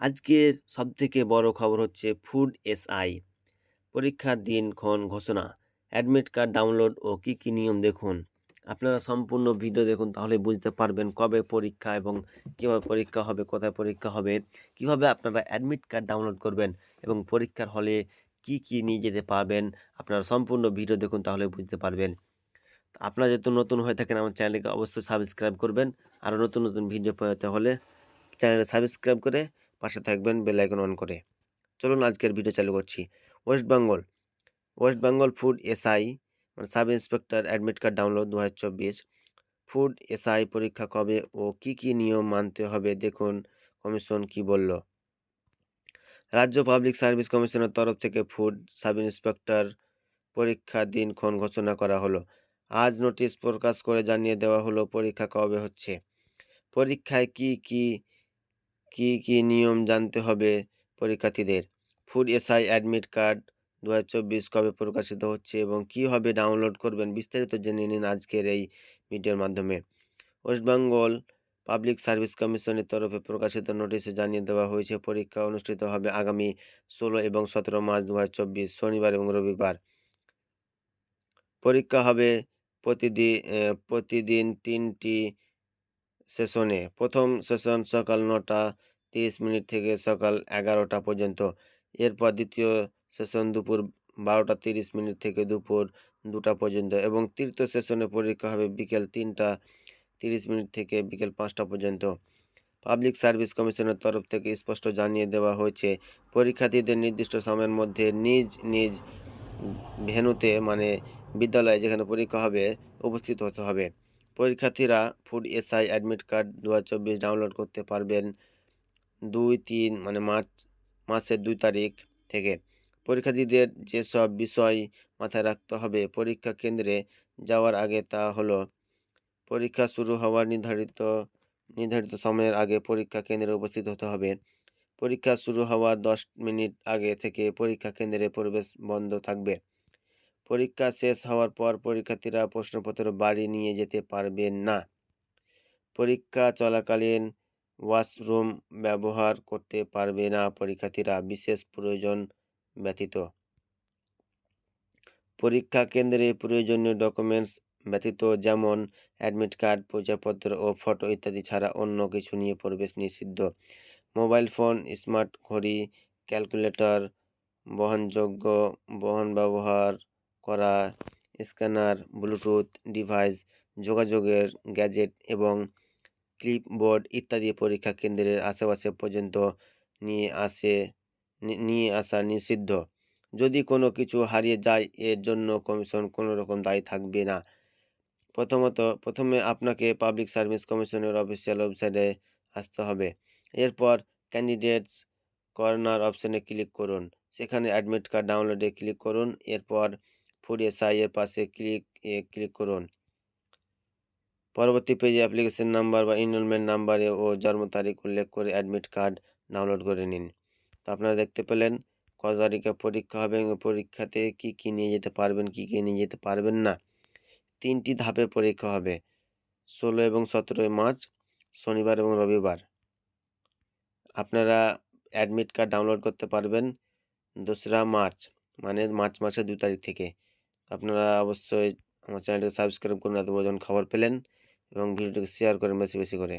আজকের সবথেকে বড় খবর হচ্ছে ফুড এসআই। পরীক্ষার দিনক্ষণ ঘোষণা। অ্যাডমিট কার্ড ডাউনলোড ও কী কী নিয়ম দেখুন। আপনারা সম্পূর্ণ ভিডিও দেখুন তাহলে বুঝতে পারবেন কবে পরীক্ষা এবং কীভাবে পরীক্ষা হবে, কোথায় পরীক্ষা হবে, কীভাবে আপনারা অ্যাডমিট কার্ড ডাউনলোড করবেন এবং পরীক্ষার হলে কি কি নিয়ে যেতে পারবেন, আপনারা সম্পূর্ণ ভিডিও দেখুন তাহলে বুঝতে পারবেন। আপনারা যেহেতু নতুন হয়ে থাকেন আমার চ্যানেলকে অবশ্যই সাবস্ক্রাইব করবেন। আরও নতুন নতুন ভিডিও পেতে হলে চ্যানেলে সাবস্ক্রাইব করে পাশে থাকবেন বেল আইকন অন করে। চলুন আজকের ভিডিও চালু করছি। West Bengal West Bengal food SI মানে sub inspector admit card download দু হাজার চব্বিশ ফুড এসআই পরীক্ষা কবে ও কি কি নিয়ম মানতে হবে দেখুন কমিশন কি বলল। রাজ্য পাবলিক সার্ভিস কমিশনের তরফ থেকে ফুড সাব ইন্সপেক্টর পরীক্ষার দিনক্ষণ ঘোষণা করা হলো। আজ নোটিশ প্রকাশ করে জানিয়ে দেওয়া হলো পরীক্ষা কবে হচ্ছে। পরীক্ষায় কি কি কি কি নিয়ম জানতে হবে পরীক্ষার্থীদের? ফুড এসআই অ্যাডমিট কার্ড দু হাজার চব্বিশ কবে প্রকাশিত হচ্ছে এবং কীভাবে ডাউনলোড করবেন বিস্তারিত জেনে নিন আজকের এই ভিডিওর মাধ্যমে। ওয়েস্ট বেঙ্গল পাবলিক সার্ভিস কমিশনের তরফে প্রকাশিত নোটিশে জানিয়ে দেওয়া হয়েছে, পরীক্ষা অনুষ্ঠিত হবে আগামী ষোলো এবং সতেরো মার্চ দু হাজার চব্বিশ, শনিবার এবং রবিবার। পরীক্ষা হবে প্রতিদিন প্রতিদিন তিনটি সেশনে। প্রথম সেশন সকাল নটা তিরিশ মিনিট থেকে সকাল এগারোটা পর্যন্ত। এরপর দ্বিতীয় সেশন দুপুর বারোটা তিরিশ মিনিট থেকে দুপুর দুটা পর্যন্ত এবং তৃতীয় সেশনে পরীক্ষা হবে বিকেল তিনটা তিরিশ মিনিট থেকে বিকেল পাঁচটা পর্যন্ত। পাবলিক সার্ভিস কমিশনের তরফ থেকে স্পষ্ট জানিয়ে দেওয়া হয়েছে, পরীক্ষার্থীদের নির্দিষ্ট সময়ের মধ্যে নিজ নিজ ভেনুতে মানে বিদ্যালয়ে যেখানে পরীক্ষা হবে, উপস্থিত হতে হবে। পরীক্ষার্থীরা ফুড এসআই অ্যাডমিট কার্ড দু হাজার চব্বিশ ডাউনলোড করতে পারবেন দুই তিন মানে মার্চ, মাসের দুই তারিখ থেকে। পরীক্ষার্থীদের যেসব বিষয় মাথায় রাখতে হবে, পরীক্ষা কেন্দ্রে যাওয়ার আগে তা হলো, পরীক্ষা শুরু হওয়ার নির্ধারিত নির্ধারিত সময়ের আগে পরীক্ষা কেন্দ্রে উপস্থিত হতে হবে। পরীক্ষা শুরু হওয়ার দশ মিনিট আগে থেকে পরীক্ষা কেন্দ্রে প্রবেশ বন্ধ থাকবে। পরীক্ষা শেষ হওয়ার পর পরীক্ষার্থীরা প্রশ্নপত্র বাড়ি নিয়ে যেতে পারবেন না। পরীক্ষা চলাকালীন ওয়াশরুম ব্যবহার করতে পারবে না পরীক্ষার্থীরা, বিশেষ প্রয়োজন ব্যতীত। পরীক্ষা কেন্দ্রে প্রয়োজনীয় ডকুমেন্টস ব্যতীত, যেমন অ্যাডমিট কার্ড, পরিচয়পত্র ও ফটো ইত্যাদি ছাড়া অন্য কিছু নিয়ে প্রবেশ নিষিদ্ধ। মোবাইল ফোন, স্মার্ট ঘড়ি, ক্যালকুলেটর, বহনযোগ্য বহন ব্যবহার করা, স্ক্যানার, ব্লুটুথ ডিভাইস, যোগাযোগের গ্যাজেট এবং ক্লিপবোর্ড ইত্যাদি পরীক্ষা কেন্দ্রের আশেপাশে পর্যন্ত নিয়ে আসে নিয়ে আসা নিষিদ্ধ। যদি কোনো কিছু হারিয়ে যায়, এর জন্য কমিশন কোনো রকম দায়ী থাকবে না। প্রথমত, প্রথমে আপনাকে পাবলিক সার্ভিস কমিশনের অফিসিয়াল ওয়েবসাইটে আসতে হবে। এরপর ক্যান্ডিডেটস কর্নার অপশানে ক্লিক করুন। সেখানে অ্যাডমিট কার্ড ডাউনলোডে ক্লিক করুন। এরপর ফুড এসআই এর পাশে ক্লিক, এ ক্লিক করুন। পরবর্তী পেজে অ্যাপ্লিকেশন নাম্বার বা ইনরোলমেন্ট নাম্বারে ও জন্ম তারিখ উল্লেখ করে অ্যাডমিট কার্ড ডাউনলোড করে নিন। তো আপনারা দেখতে পেলেন, কত তারিখে পরীক্ষা হবে এবং পরীক্ষাতে কি কি নিয়ে যেতে পারবেন, কি কি নিয়ে যেতে পারবেন না? তিনটি ধাপে পরীক্ষা হবে, ষোলো এবং সতেরোই মার্চ, শনিবার এবং রবিবার। আপনারা অ্যাডমিট কার্ড ডাউনলোড করতে পারবেন দোসরা মার্চ মানে মার্চ মাসের দু তারিখ থেকে। আপনারা অবশ্যই আমার চ্যানেলটিকে সাবস্ক্রাইব করুন এত বড় যখন খবর পেলেন এবং ভিডিওটিকে শেয়ার করেন বেশি বেশি করে।